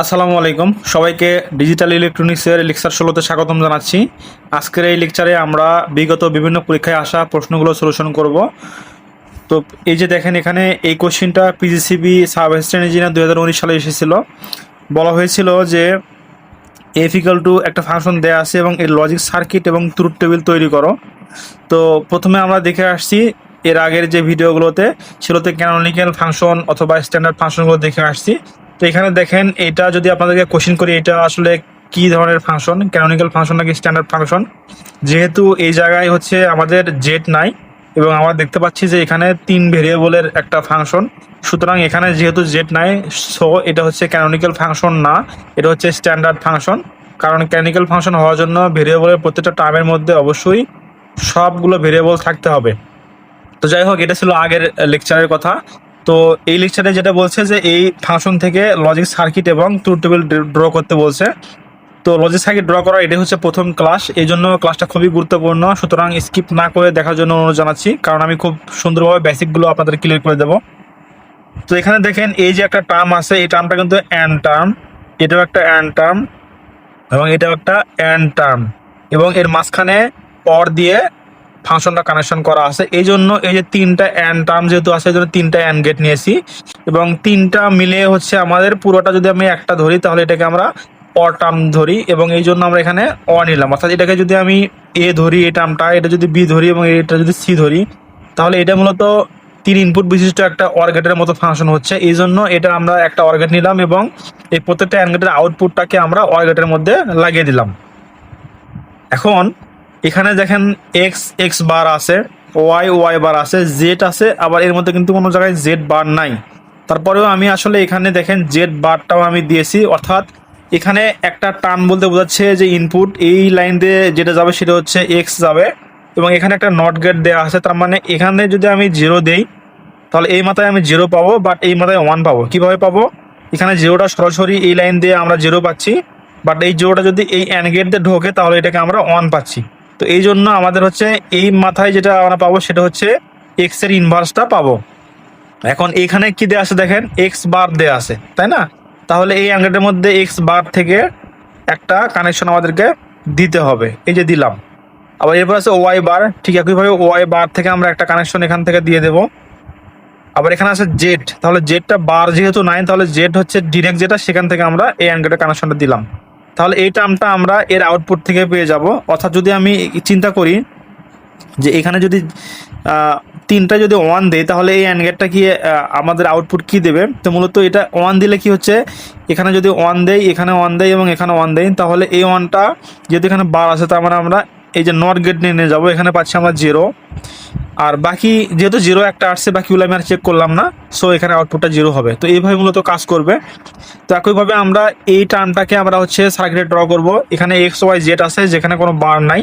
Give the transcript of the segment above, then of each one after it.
আসসালামু আলাইকুম। সবাইকে ডিজিটাল ইলেকট্রনিক্সের লেকচার ষোলোতে স্বাগতম জানাচ্ছি। আজকের এই লেকচারে আমরা বিগত বিভিন্ন পরীক্ষায় আসা প্রশ্নগুলো সলিউশন করব। তো এই যে দেখেন এখানে এই কোশ্চিনটা পিজিসিবি সাব অ্যাসিস্ট্যান্ট ইঞ্জিনিয়ার দু হাজার উনিশ সালে এসেছিল। বলা হয়েছিল যে এফিক্যাল টু একটা ফাংশন দেয়া আছে এবং এর লজিক সার্কিট এবং ট্রুথ টেবিল তৈরি করো। তো প্রথমে আমরা দেখে আসছি এর আগের যে ভিডিওগুলোতে সেগুলোতে ক্যানোনিক্যাল ফাংশন অথবা স্ট্যান্ডার্ড ফাংশনগুলো দেখে আসছি। তো এখানে দেখেন এটা যদি আপনাদেরকে কোশ্চিন করি, এটা আসলে কি ধরনের ফাংশন ক্যানোনিক্যাল ফাংশন নাকি স্ট্যান্ডার্ড ফাংশন যেহেতু এই জায়গায় হচ্ছে আমাদের জেট নাই এবং আমরা দেখতে পাচ্ছি যে এখানে তিন ভেরিয়েবলের একটা ফাংশন সুতরাং এখানে যেহেতু জেট নাই সো এটা হচ্ছে ক্যানোনিক্যাল ফাংশন না, এটা হচ্ছে স্ট্যান্ডার্ড ফাংশন কারণ ক্যানোনিক্যাল ফাংশন হওয়ার জন্য ভেরিয়েবলের প্রত্যেকটা টার্মের মধ্যে অবশ্যই সবগুলো ভেরিয়েবল থাকতে হবে। তো যাই হোক, এটা ছিল আগের লেকচারের কথা। তো এই লেকচারে যেটা বলছে যে এই ফাংশন থেকে লজিক সার্কিট এবং ট্রুথ টেবিল ড্র করতে বলছে। তো লজিক সার্কিট ড্র করা এটাই হচ্ছে প্রথম ক্লাস এই জন্য ক্লাসটা খুবই গুরুত্বপূর্ণ। সুতরাং স্কিপ না করে দেখার জন্য অনুরোধ জানাচ্ছি। কারণ আমি খুব সুন্দরভাবে বেসিকগুলো আপনাদের ক্লিয়ার করে দেবো। তো এখানে দেখেন এই যে একটা টার্ম আছে, এই টার্মটা কিন্তু অ্যান টার্ম এটাও একটা অ্যান টার্ম এবং এটাও একটা অ্যান টার্ম এবং এর মাঝখানে পর দিয়ে ফাংশনটা কানেকশন করা আছে। এই জন্য এই যে তিনটা অ্যান টার্ম যেহেতু আছে, এই জন্য তিনটা অ্যান গেট নিয়েছি। এবং তিনটা মিলে হচ্ছে আমাদের পুরোটা যদি আমি একটা ধরি, তাহলে এটাকে আমরা অ টার্ম ধরি এবং এই জন্য আমরা এখানে অ নিলাম। অর্থাৎ এটাকে যদি আমি এ ধরি, এই টার্মটা এটা যদি বি ধরি এবং এটা যদি সি ধরি, তাহলে এটা মূলত তিন ইনপুট বিশিষ্ট একটা অর্গেটের মতো ফাংশন হচ্ছে। এই জন্য এটা আমরা একটা অর্গেট নিলাম এবং এই প্রত্যেকটা অ্যানগেটের আউটপুটটাকে আমরা অর্গেটের মধ্যে লাগিয়ে দিলাম। এখন এখানে দেখেন এক্স এক্স বার আছে ওয়াই ওয়াই বার আছে জেড আছে, আবার এর মধ্যে কিন্তু কোনো জায়গায় জেড বার নাই। তারপরেও আমি আসলে এখানে দেখেন জেড বারটাও আমি দিয়েছি, অর্থাৎ এখানে একটা টার্ন বলতে বোঝাচ্ছে যে ইনপুট এই লাইন দিয়ে যেটা যাবে সেটা হচ্ছে এক্স যাবে, এবং এখানে একটা নট গেট দেওয়া আছে, তার মানে এখানে যদি আমি জিরো দেই, তাহলে এই মাথায় আমি জিরো পাবো বাট এই মাথায় ওয়ান পাবো। কীভাবে পাবো? এখানে জিরোটা সরাসরি এই লাইন দিয়ে আমরা জিরো পাচ্ছি বাট এই জিরোটা যদি এই অ্যান গেট দিয়ে ঢোকে, তাহলে এটাকে আমরা ওয়ান পাচ্ছি। তো এই জন্য আমাদের হচ্ছে এই মাথায় যেটা আমরা পাবো সেটা হচ্ছে এক্সের ইনভার্সটা পাবো। এখন এখানে কি দেওয়া আছে দেখেন? এক্স বার দেওয়া আছে, তাই না? তাহলে এই অ্যাঙ্গেলের মধ্যে এক্স বার থেকে একটা কানেকশন আমাদেরকে দিতে হবে। এই যে দিলাম। আবার এরপর আছে ওয়াই বার ঠিক একইভাবে ওয়াই বার থেকে আমরা একটা কানেকশন এখান থেকে দিয়ে দেব। আবার এখানে আছে জেড তাহলে জেডটা বার যেহেতু নাই, তাহলে জেড হচ্ছে ডিরেক্ট যেটা, সেখান থেকে আমরা এই অ্যাঙ্গেলের কানেকশনটা দিলাম। তাহলে এই টার্মটা আমরা এর আউটপুট থেকে পেয়ে যাব। অর্থাৎ যদি আমি চিন্তা করি যে এখানে যদি তিনটা যদি ওয়ান দেয়, তাহলে এই অ্যানগেটটা কি আমাদের আউটপুট কি দেবে? তো মূলত এটা ওয়ান দিলে কি হচ্ছে, এখানে যদি ওয়ান দেয়, এখানে ওয়ান দেয় এবং এখানে ওয়ান দেয়, তাহলে এই ওয়ানটা যদি এখানে বার আসে, তার মানে আমরা এই যে নট গেট নিয়ে নিয়ে যাব, এখানে পাচ্ছি আমরা জিরো আর বাকি যেহেতু জিরো একটা আসছে, বাকিগুলো আমি আর চেক করলাম না সো এখানে আউটপুটটা জিরো হবে। তো এইভাবে মূলত কাজ করবে। তো একইভাবে আমরা এই টার্মটাকে আমরা হচ্ছে সার্কিটে ড্র করব। এখানে এক্স ওয়াই জেড আছে, যেখানে কোনো বার নাই।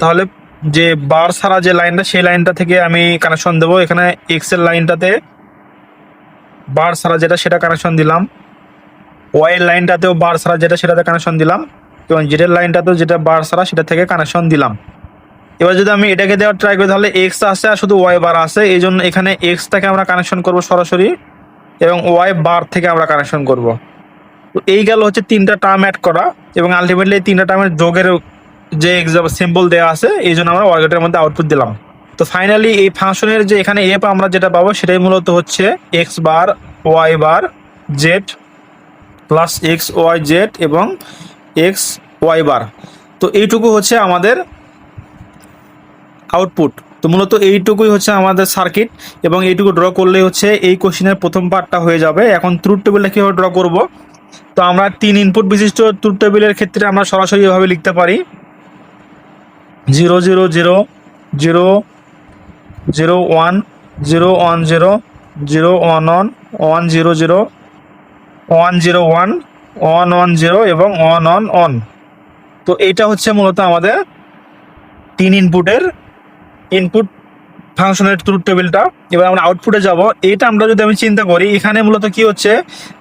তাহলে যে বার ছাড়া যে লাইনটা, সেই লাইনটা থেকে আমি কানেকশন দেবো। এখানে এক্সের লাইনটাতে বার ছাড়া যেটা, সেটা কানেকশন দিলাম। ওয়াই লাইনটাতেও বার ছাড়া যেটা, সেটাতে কানেকশন দিলাম। এবং জেড লাইনটা তো যেটা বার ছাড়া সেটা থেকে কানেকশন দিলাম। এবার যদি আমি এটাকে দেওয়ার ট্রাই করি, তাহলে এক্স আছে আর শুধু ওয়াই বার আছে, এই জন্য এখানে এক্স থেকে আমরা কানেকশন করব সরাসরি এবং ওয়াই বার থেকে আমরা কানেকশন করব। তো এই গেল হচ্ছে তিনটা টার্ম অ্যাড করা এবং আলটিমেটলি এই তিনটা টার্মের যোগের যে এক্সাম সিম্বল দেওয়া আছে, এই জন্য আমরা ওয়ার্গেটের মধ্যে আউটপুট দিলাম। তো ফাইনালি এই ফাংশনের যে এখানে এপ আমরা যেটা পাবো, সেটাই মূলত হচ্ছে X bar Y bar Z plus X Y Z এবং এক্স ওয়াই বার তো এইটুকু হচ্ছে আমাদের আউটপুট তো মূলত এইটুকুই হচ্ছে আমাদের সার্কিট এবং এইটুকু ড্র করলেই হচ্ছে এই কোশ্চিনের প্রথম পার্টটা হয়ে যাবে। এখন ট্রুথ টেবিলটা কীভাবে ড্র করব? তো আমরা তিন ইনপুট বিশিষ্ট ট্রুথ টেবিলের ক্ষেত্রে আমরা সরাসরি এভাবে লিখতে পারি। Zero zero zero zero zero one zero one zero zero one one one zero zero one zero one one one zero এবং ওয়ান ওয়ান ওয়ান তো এইটা হচ্ছে মূলত আমাদের তিন ইনপুটের ইনপুট ফাংশনের ট্রুথ টেবিলটা এবার আমরা আউটপুটে যাব। এইটা আমরা যদি আমি চিন্তা করি, এখানে মূলত কি হচ্ছে,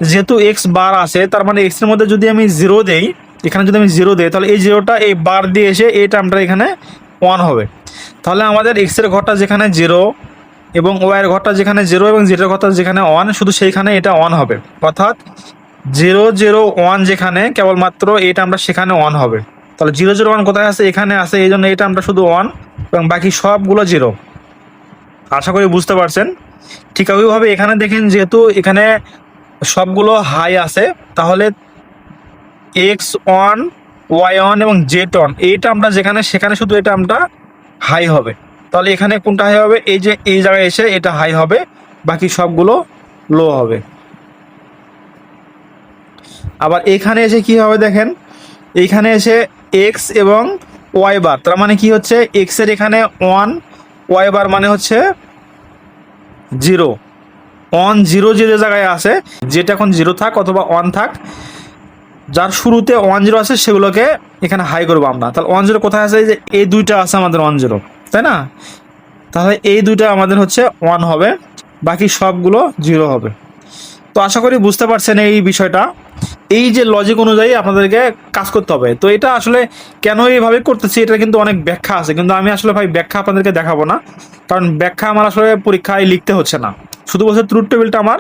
যেহেতু এক্স বার আছে, তার মানে এক্সের মধ্যে যদি আমি জিরো দেই, এখানে যদি আমি জিরো দিই, তাহলে এই জিরোটা এই বার দিয়ে এসে এই টার্মটা এখানে ওয়ান হবে। তাহলে আমাদের এক্সের ঘরটা যেখানে জিরো এবং ওয়াই এর ঘরটা যেখানে জিরো এবং জেড এর ঘরটা যেখানে ওয়ান শুধু সেইখানে এটা ওয়ান হবে। অর্থাৎ জিরো জিরো ওয়ান যেখানে কেবলমাত্র এটা আমরা সেখানে ওয়ান হবে। তাহলে জিরো জিরো ওয়ান কোথায় আছে? এখানে আছে, এই জন্য এটা আমরা শুধু ওয়ান এবং বাকি সবগুলো জিরো। আশা করি বুঝতে পারছেন। ঠিক ওইভাবে এখানে দেখেন, যেহেতু এখানে সবগুলো হাই আছে, তাহলে এক্স ওয়ান ওয়াই ওয়ান এবং জেড ওয়ান এইটা টার্মটা যেখানে, সেখানে শুধু এটা আমরা হাই হবে। তাহলে এখানে কোনটা হাই হবে? এই যে, এই জায়গায় এসে এটা হাই হবে, বাকি সবগুলো লো হবে। আবার এখানে এসে কি হবে দেখেন? এইখানে এসে এক্স এবং ওয়াই বার তার মানে কি হচ্ছে? এক্সের এখানে ওয়ান ওয়াই বার মানে হচ্ছে জিরো ওয়ান জিরো জিরো জায়গায় আছে, যেটা এখন জিরো থাক অথবা ওয়ান থাক, যার শুরুতে ওয়ান জিরো আছে, সেগুলোকে এখানে হাই করব আমরা। তাহলে ওয়ান জিরো কোথায় আছে? যে এই দুইটা আছে আমাদের ওয়ান জিরো তাই না? তাহলে এই দুইটা আমাদের হচ্ছে ওয়ান হবে, বাকি সবগুলো জিরো হবে। তো আশা করি বুঝতে পারছেন এই বিষয়টা। এই যে লজিক অনুযায়ী আপনাদেরকে কাজ করতে হবে। তো এটা আসলে কেন এইভাবে করতেছি এটা কিন্তু অনেক ব্যাখ্যা আছে। কিন্তু আমি আসলে ভাই ব্যাখ্যা আপনাদেরকে দেখাবো না। কারণ ব্যাখ্যা আমার আসলে পরীক্ষায় লিখতে হচ্ছে না। শুধু বলছে ট্রুথ টেবিলটা আমার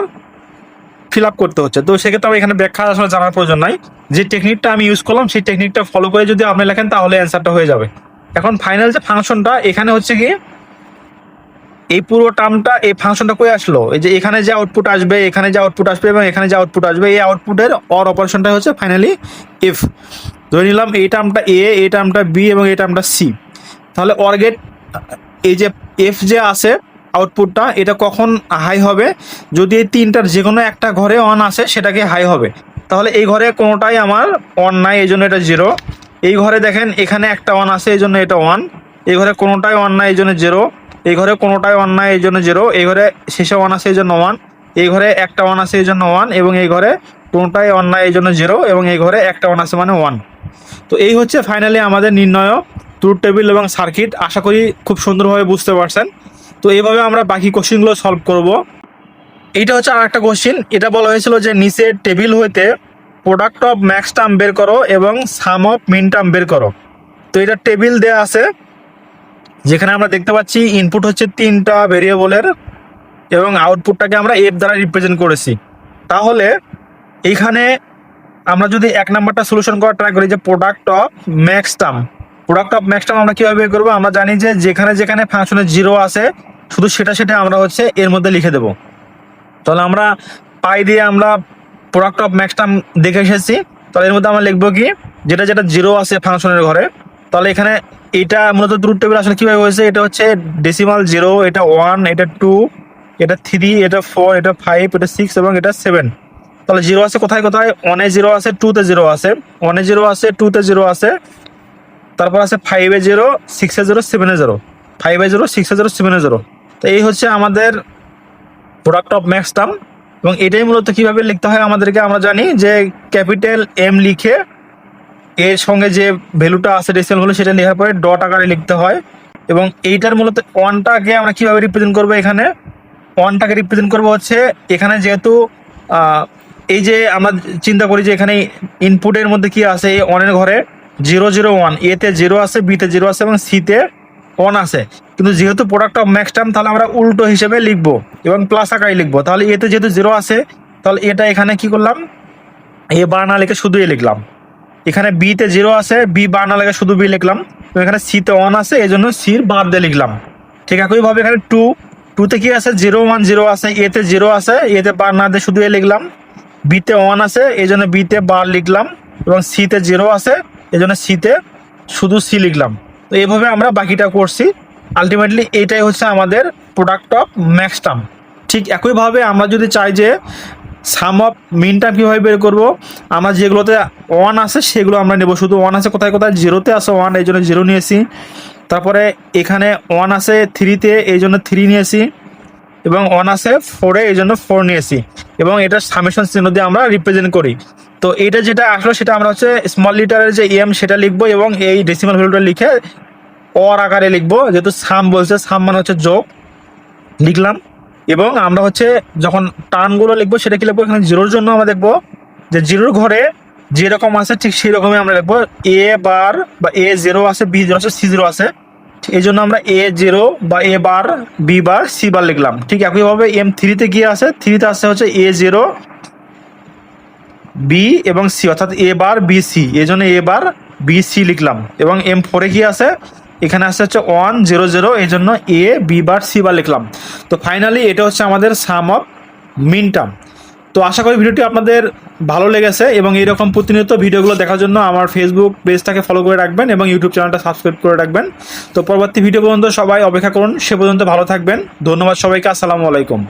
ফিল আপ করতে হচ্ছে। তো সেক্ষেত্রে আমার এখানে ব্যাখ্যা আসলে জানার প্রয়োজন নাই। যে টেকনিকটা আমি ইউজ করলাম, সেই টেকনিকটা ফলো করে যদি আপনি লেখেন, তাহলে অ্যান্সারটা হয়ে যাবে। এখন ফাইনাল যে ফাংশনটা এখানে হচ্ছে কি এই পুরো টার্মটা এই ফাংশনটা কই আসলো? এই যে এখানে যে আউটপুট আসবে, এখানে যে আউটপুট আসবে এবং এখানে যে আউটপুট আসবে, এই আউটপুটের অর অপারেশনটা হচ্ছে ফাইনালি ইফ ধরে নিলাম এই টার্মটা এ এই টার্মটা বি এবং এই টার্মটা সি তাহলে অর গেট এই যে এফ যে আছে আউটপুটটা এটা কখন হাই হবে? যদি এই তিনটার যে কোনো একটা ঘরে অন আসে, সেটাকে হাই হবে। তাহলে এই ঘরে কোনোটাই আমার অন নাই, এই জন্য এটা জিরো এই ঘরে দেখেন এখানে একটা অন আছে, এই জন্য এটা ওয়ান এই ঘরে কোনোটাই অন নাই, এই জন্য জিরো এই ঘরে কোনোটাই অন নাই এই জন্য জিরো এই ঘরে শেষে ওয়ান আছে এই জন্য ওয়ান এই ঘরে একটা ওয়ান আছে এই জন্য ওয়ান এবং এই ঘরে কোনোটাই অন নাই এই জন্য জিরো এবং এই ঘরে একটা ওয়ান আছে মানে ওয়ান তো এই হচ্ছে ফাইনালি আমাদের নির্ণয় ট্রুথ টেবিল এবং সার্কিট আশা করি খুব সুন্দরভাবে বুঝতে পারছেন। তো এইভাবে আমরা বাকি কোশ্চেনগুলো সলভ করব। এইটা হচ্ছে আর একটা কোশ্চেন এটা বলা হয়েছিল যে নিচের টেবিল হইতে প্রোডাক্ট অফ ম্যাক্স টার্ম বের করো এবং সাম অফ মিন টার্ম বের করো। তো এটা টেবিল দেয়া আছে। যেখানে আমরা দেখতে পাচ্ছি ইনপুট হচ্ছে তিনটা ভেরিয়েবলের এবং আউটপুটটাকে আমরা এফ দ্বারা রিপ্রেজেন্ট করেছি। তাহলে এইখানে আমরা যদি এক নাম্বারটা সলিউশন করার ট্রাই করি যে product of max term product of max term আমরা কীভাবে বের করব? আমরা জানি যে যেখানে যেখানে ফাংশনের জিরো আছে, শুধু সেটা সেটা আমরা হচ্ছে এর মধ্যে লিখে দেবো। তাহলে আমরা পাই দিয়ে আমরা প্রোডাক্ট অফ ম্যাক্স টার্ম দেখে এসেছি। তাহলে এর মধ্যে আমরা লিখব কি, যেটা যেটা জিরো আছে ফাংশনের ঘরে, তাহলে এখানে এটা মূলত ট্রুথ টেবিল আসলে কীভাবে হয়েছে? এটা হচ্ছে ডেসিমাল জিরো এটা ওয়ান এটা টু এটা থ্রি এটা ফোর এটা ফাইভ এটা সিক্স এবং এটা সেভেন তাহলে জিরো আছে কোথায় কোথায়? ওয়ানে জিরো আছে টুতে জিরো আছে। ওয়ানে জিরো আছে টুতে জিরো আছে। তারপর আছে ফাইভে জিরো সিক্সে জিরো সেভেনে জিরো ফাইভে জিরো সিক্সে জিরো সেভেনে জিরো তো এই হচ্ছে আমাদের প্রোডাক্ট অফ ম্যাক্স টার্ম এবং এটাই মূলত কীভাবে লিখতে হয় আমাদেরকে আমরা জানি যে ক্যাপিটাল এম লিখে এর সঙ্গে যে ভ্যালুটা আছে ডেসিমাল ভ্যালু সেটা লেখার পরে ডট আকারে লিখতে হয় এবং এইটার মূলত ওয়ানটাকে আমরা কীভাবে রিপ্রেজেন্ট করব এখানে? ওয়ানটাকে রিপ্রেজেন্ট করব হচ্ছে এখানে যেহেতু এই যে আমরা চিন্তা করি যে এখানে ইনপুটের মধ্যে কি আছে? এই ওয়ানের ঘরে জিরো জিরো ওয়ান এতে জিরো আছে বিতে জিরো আছে এবং সিতে ওয়ান আছে। কিন্তু যেহেতু প্রোডাক্ট অফ ম্যাক্স টার্ম তাহলে আমরা উল্টো হিসেবে লিখব এবং প্লাস আকারে লিখব। তাহলে এতে যেহেতু জিরো আছে, তাহলে এটা এখানে কি করলাম? এ বার না লিখে শুধু এ লিখলাম। এখানে বিতে জিরো আছে বি বার না লিখে শুধু বি লিখলাম। তো এখানে সিতে ওয়ান আছে এই জন্য সির বার দিয়ে লিখলাম। ঠিক একইভাবে এখানে টু টুতে কি আছে? জিরো ওয়ান জিরো আছে এতে জিরো আছে এতে বার না দিয়ে শুধু এ লিখলাম। বিতে ওয়ান আছে এই জন্য বিতে বার লিখলাম। এবং সিতে জিরো আছে এই জন্য সিতে শুধু সি লিখলাম। তো এইভাবে আমরা বাকিটা করছি। আলটিমেটলি এইটাই হচ্ছে আমাদের প্রোডাক্ট অফ ম্যাক্স টার্ম ঠিক একইভাবে আমরা যদি চাই যে সাম অফ মিন টার্ম কীভাবে বের করব? আমরা যেগুলোতে ওয়ান আছে, সেগুলো আমরা নেব। শুধু ওয়ান আছে কোথায় কোথায়? জিরোতে আছে ওয়ান এই জন্য জিরো নিয়েছি। তারপরে এখানে ওয়ান আছে থ্রিতে এই জন্য থ্রি নিয়েছি। এবং ওয়ান আছে ফোরে এই জন্য ফোর নিয়েছি। এবং এটা সামেশন চিহ্ন দিয়ে আমরা রিপ্রেজেন্ট করি। তো এটা যেটা আসলো, সেটা আমরা হচ্ছে স্মল লিটারের যে এম সেটা লিখব এবং এই ডেসিমাল ভ্যালুটা লিখে অর আকারে লিখব। যেহেতু সাম বলছে সাম মানে হচ্ছে যোগ। লিখলাম। এবং আমরা হচ্ছে যখন টার্নগুলো লিখব, সেটা কি লিখব? এখানে জিরোর জন্য আমরা দেখব যে জিরোর ঘরে যেরকম আছে, ঠিক সেই রকমই আমরা লিখব। এ বার বা এ জিরো আছে বি জিরো আছে সি জিরো আছে। এই জন্য আমরা এ জিরো বা এ বার বি বার সি বার লিখলাম। ঠিক একইভাবে এম থ্রিতে গিয়ে আছে থ্রিতে আসছে হচ্ছে এ জিরো বি এবং সি অর্থাৎ এ বার বি সি এই জন্য এ বার বি সি লিখলাম। এবং এম ফোরে কি আছে এখানে আসছে হচ্ছে ওয়ান জিরো জিরো এই জন্য এ বি বার সি বার লিখলাম। তো ফাইনালি এটা হচ্ছে আমাদের সাম অফ মিন টার্ম তো আশা করি ভিডিওটি আপনাদের ভালো লেগেছে এবং এইরকম প্রতিনিয়ত ভিডিওগুলো দেখার জন্য আমার ফেসবুক পেজটাকে ফলো করে রাখবেন এবং ইউটিউব চ্যানেলটা সাবস্ক্রাইব করে রাখবেন। তো পরবর্তী ভিডিও পর্যন্ত সবাই অপেক্ষা করুন, সে পর্যন্ত ভালো থাকবেন। ধন্যবাদ সবাইকে, আসসালামু আলাইকুম।